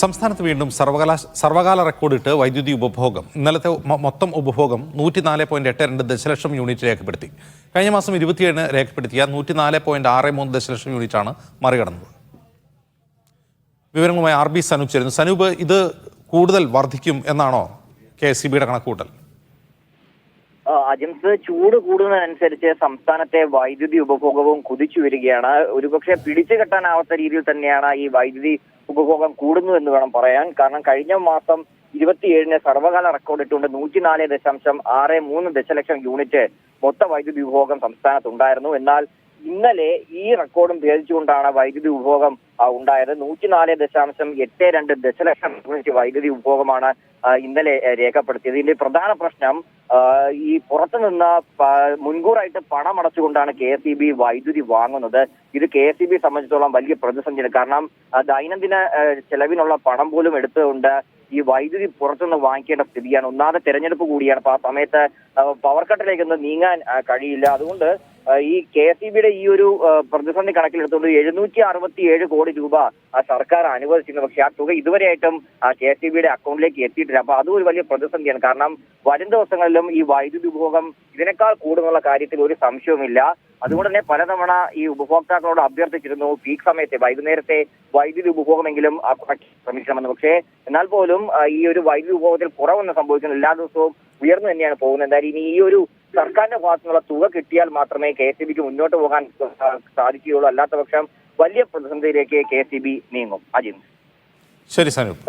സംസ്ഥാനത്ത് വീണ്ടും സർവകലാ സർവകാല റെക്കോർഡിട്ട് വൈദ്യുതി ഉപഭോഗം. ഇന്നലത്തെ മൊത്തം ഉപഭോഗം നൂറ്റിനാല് പോയിന്റ് എട്ട് രണ്ട് ദശലക്ഷം യൂണിറ്റ് രേഖപ്പെടുത്തി. കഴിഞ്ഞ മാസം ഇരുപത്തിയേഴിന് രേഖപ്പെടുത്തിയ നൂറ്റിനാല് പോയിന്റ് ആറ് മൂന്ന് ദശലക്ഷം യൂണിറ്റാണ് മറികടന്നത്. വിവരങ്ങളുമായി ആർ ബി സനൂപ് ചേരുന്നു. സനൂപ് ഇത് കൂടുതൽ വർദ്ധിക്കും എന്നാണോ കെ എസ് സി ബിയുടെ കണക്കുകൂട്ടൽ? അജിംസ് ചൂട് കൂടുന്നതനുസരിച്ച് സംസ്ഥാനത്തെ വൈദ്യുതി ഉപഭോഗവും കുതിച്ചു വരികയാണ്. ഒരുപക്ഷെ പിടിച്ചു കെട്ടാനാവാത്ത രീതിയിൽ തന്നെയാണ് ഈ വൈദ്യുതി ഉപഭോഗം കൂടുന്നു എന്ന് വേണം പറയാൻ. കാരണം കഴിഞ്ഞ മാസം ഇരുപത്തിയേഴിന് സർവകാല റെക്കോർഡ് ഇട്ടുകൊണ്ട് നൂറ്റിനാല് ദശാംശം ആറ് മൂന്ന് ദശലക്ഷം യൂണിറ്റ് മൊത്ത വൈദ്യുതി ഉപഭോഗം സംസ്ഥാനത്തുണ്ടായിരുന്നു. എന്നാൽ ഇന്നലെ ഈ റെക്കോർഡും ഭേദിച്ചുകൊണ്ടാണ് വൈദ്യുതി ഉപഭോഗം ഉണ്ടായത്. നൂറ്റിനാല് ദശാംശം എട്ട് രണ്ട് ദശലക്ഷം യൂണിറ്റ് വൈദ്യുതി ഉപഭോഗമാണ് ഇന്നലെ രേഖപ്പെടുത്തിയത്. ഇതിന്റെ പ്രധാന പ്രശ്നം ഈ പുറത്തുനിന്ന് മുൻകൂറായിട്ട് പണം അടച്ചുകൊണ്ടാണ് കെ എസ് ഇ ബി വൈദ്യുതി വാങ്ങുന്നത്. ഇത് കെ എസ് ഇ ബി സംബന്ധിച്ചിടത്തോളം വലിയ പ്രതിസന്ധിയാണ്. കാരണം ദൈനംദിന ചെലവിനുള്ള പണം പോലും എടുത്തുകൊണ്ട് ഈ വൈദ്യുതി പുറത്തുനിന്ന് വാങ്ങിക്കേണ്ട സ്ഥിതിയാണ്. ഒന്നാമത്തെ തെരഞ്ഞെടുപ്പ് കൂടിയാണ്. അപ്പൊ ആ സമയത്ത് പവർ കട്ടിലേക്കൊന്നും നീങ്ങാൻ കഴിയില്ല. അതുകൊണ്ട് ഈ കെ എസ് ഇ ബിയുടെ ഈ ഒരു പ്രതിസന്ധി കണക്കിലെടുത്തുകൊണ്ട് എഴുന്നൂറ്റി അറുപത്തി ഏഴ് കോടി രൂപ സർക്കാർ അനുവദിച്ചിരുന്നു. പക്ഷേ ആ തുക ഇതുവരെയായിട്ടും കെ എസ് ഇ ബിയുടെ അക്കൗണ്ടിലേക്ക് എത്തിയിട്ടില്ല. അപ്പൊ അതും ഒരു വലിയ പ്രതിസന്ധിയാണ്. കാരണം വരും ദിവസങ്ങളിലും ഈ വൈദ്യുതി ഉപഭോഗം ഇതിനേക്കാൾ കൂടുന്നുള്ള കാര്യത്തിൽ ഒരു സംശയവുമില്ല. അതുകൊണ്ട് തന്നെ പലതവണ ഈ ഉപഭോക്താക്കളോട് അഭ്യർത്ഥിച്ചിരുന്നു പീക്ക് സമയത്തെ വൈകുന്നേരത്തെ വൈദ്യുതി ഉപഭോഗമെങ്കിലും ശ്രമിക്കണമെന്ന്. പക്ഷേ എന്നാൽ പോലും ഈ ഒരു വൈദ്യുതി ഉപഭോഗത്തിൽ കുറവൊന്നും സംഭവിക്കുന്നു എല്ലാ ദിവസവും ഉയർന്നു തന്നെയാണ് പോകുന്നത്. എന്തായാലും ഇനി ഈ ഒരു സർക്കാരിന്റെ ഭാഗത്തു നിന്നുള്ള തുക കിട്ടിയാൽ മാത്രമേ കെ എസ് ബിക്ക് മുന്നോട്ട് പോകാൻ സാധിക്കുകയുള്ളൂ. അല്ലാത്ത പക്ഷം വലിയ പ്രതിസന്ധിയിലേക്ക് കെ എസ് ബി നീങ്ങും. അജിന്ദ് ശരി സനൂപ്.